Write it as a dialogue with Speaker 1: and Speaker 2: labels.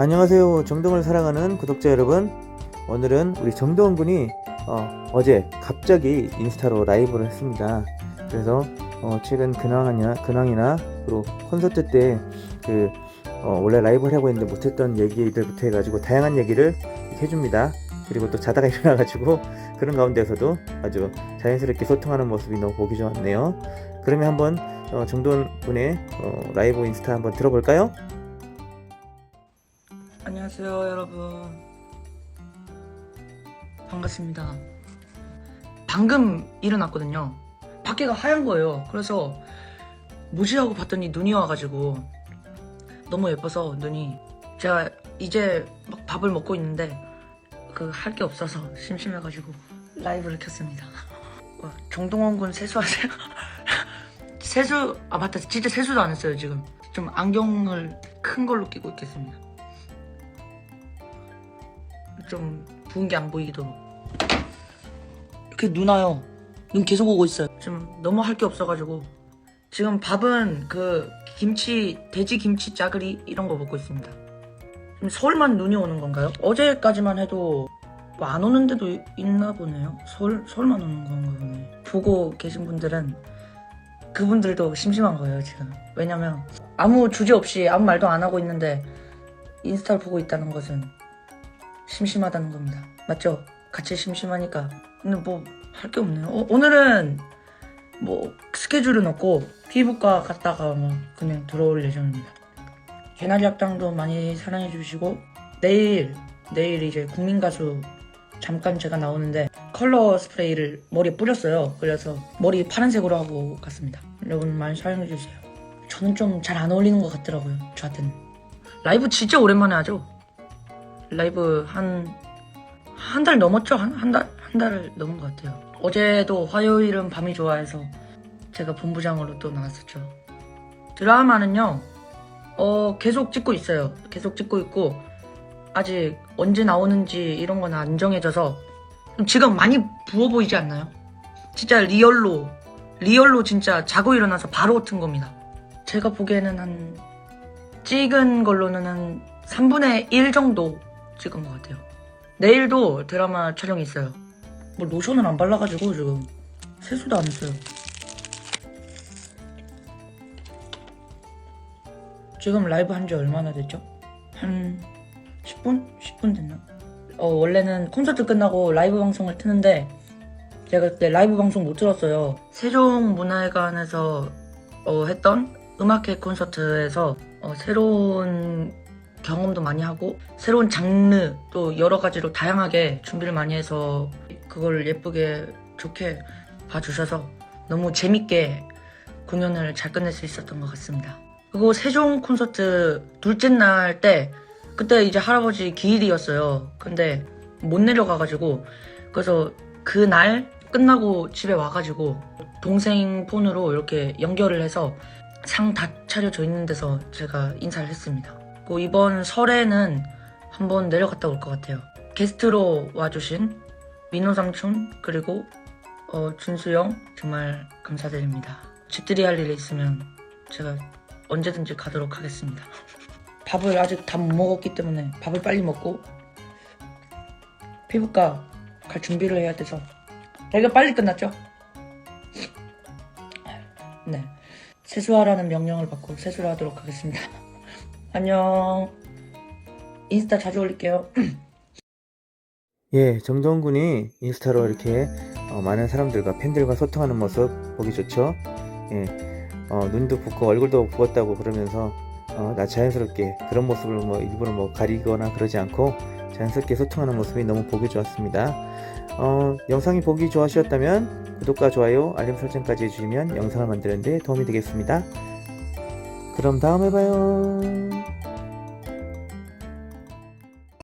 Speaker 1: 안녕하세요. 정동을 사랑하는 구독자 여러분. 오늘은 우리 정동원 군이 어, 제 갑자기 인스타로 라이브를 했습니다. 그래서 어, 최근 근황이나 근황이나 그리고 콘서트 때그 원래 라이브를 하고 있는데 못했던 얘기들부터 해가지고 다양한 얘기를 해줍니다. 그리고 또 자다가 일어나가지고 그런 가운데서도 아주 자연스럽게 소통하는 모습이 너무 보기 좋았네요. 그러면 한번 어, 정동원 군의 어, 라이브 인스타 한번 들어볼까요?
Speaker 2: 안녕하세요 여러분. 반갑습니다. 방금 일어났거든요. 밖에가 하얀 거예요. 그래서 뭐지 하고 봤더니 눈이 와가지고 너무 예뻐서 눈이 제가 이제 막 밥을 먹고 있는데 그 할 게 없어서 심심해가지고 라이브를 켰습니다. 와, 정동원 군 세수하세요? 세수 아 맞다. 진짜 세수도 안 했어요 지금. 좀 안경을 큰 걸로 끼고 있겠습니다 좀 부은 게 안 보이도록 이렇게 눈 와요. 눈 계속 오고 있어요. 지금 너무 할 게 없어가지고. 지금 밥은 그 김치 돼지 김치 짜글이 이런 거 먹고 있습니다. 지금 서울만 눈이 오는 건가요? 어제까지만 해도 뭐 안 오는 데도 있나 보네요. 서울, 서울만 오는 건가 보네. 보고 계신 분들은 그분들도 심심한 거예요 지금. 왜냐면 아무 주제 없이 아무 말도 안 하고 있는데 인스타를 보고 있다는 것은 심심하다는 겁니다. 맞죠? 같이 심심하니까. 근데 뭐 할 게 없네요. 어, 오늘은 뭐 스케줄은 없고 피부과 갔다가 뭐 그냥 들어올 예정입니다. 개나리 학당도 많이 사랑해 주시고 내일 내일 이제 국민 가수 잠깐 제가 나오는데 컬러 스프레이를 머리에 뿌렸어요. 그래서 머리 파란색으로 하고 갔습니다. 여러분 많이 사랑해 주세요. 저는 좀 잘 안 어울리는 것 같더라고요. 저한테는. 라이브 진짜 오랜만에 하죠. 라이브 한, 한 달 넘었죠? 한, 한 달, 한 달을 넘은 것 같아요. 어제도 화요일은 밤이 좋아해서 제가 본부장으로 또 나왔었죠. 드라마는요, 어, 계속 찍고 있어요. 계속 찍고 있고, 아직 언제 나오는지 이런 건 안 정해져서 지금 많이 부어 보이지 않나요? 진짜 리얼로, 리얼로 진짜 자고 일어나서 바로 튼 겁니다. 제가 보기에는 한, 찍은 걸로는 한 3분의 1 정도 찍은 것 같아요. 내일도 드라마 촬영이 있어요. 뭐 로션을 안 발라가지고 지금 세수도 안 했어요. 지금 라이브 한 지 얼마나 됐죠? 한 10분? 10분 됐나? 어, 원래는 콘서트 끝나고 라이브 방송을 트는데 제가 그때 라이브 방송 못 들었어요. 세종문화회관에서 어, 했던 음악회 콘서트에서 어, 새로운 경험도 많이 하고 새로운 장르 또 여러 가지로 다양하게 준비를 많이 해서 그걸 예쁘게 좋게 봐주셔서 너무 재밌게 공연을 잘 끝낼 수 있었던 것 같습니다. 그리고 세종 콘서트 둘째 날 때 그때 이제 할아버지 기일이었어요. 근데 못 내려가가지고 그래서 그 날 끝나고 집에 와가지고 동생 폰으로 이렇게 연결을 해서 상 다 차려져 있는 데서 제가 인사를 했습니다. 그리고 이번 설에는 한번 내려갔다 올 것 같아요. 게스트로 와주신 민호 삼촌 그리고 어, 준수 형 정말 감사드립니다. 집들이 할 일이 있으면 제가 언제든지 가도록 하겠습니다. 밥을 아직 다 못 먹었기 때문에 밥을 빨리 먹고 피부과 갈 준비를 해야 돼서 되게 빨리 끝났죠? 네. 세수하라는 명령을 받고 세수를 하도록 하겠습니다. 안녕. 인스타 자주 올릴게요.
Speaker 1: 예, 정동원 군이 인스타로 이렇게 어, 많은 사람들과 팬들과 소통하는 모습 보기 좋죠. 예, 어, 눈도 붓고 얼굴도 부었다고 그러면서 어, 나 자연스럽게 그런 모습을 뭐 일부러 뭐 가리거나 그러지 않고 자연스럽게 소통하는 모습이 너무 보기 좋았습니다. 어, 영상이 보기 좋아하셨다면 구독과 좋아요, 알림 설정까지 해주시면 영상을 만드는데 도움이 되겠습니다. 그럼 다음에 봐요.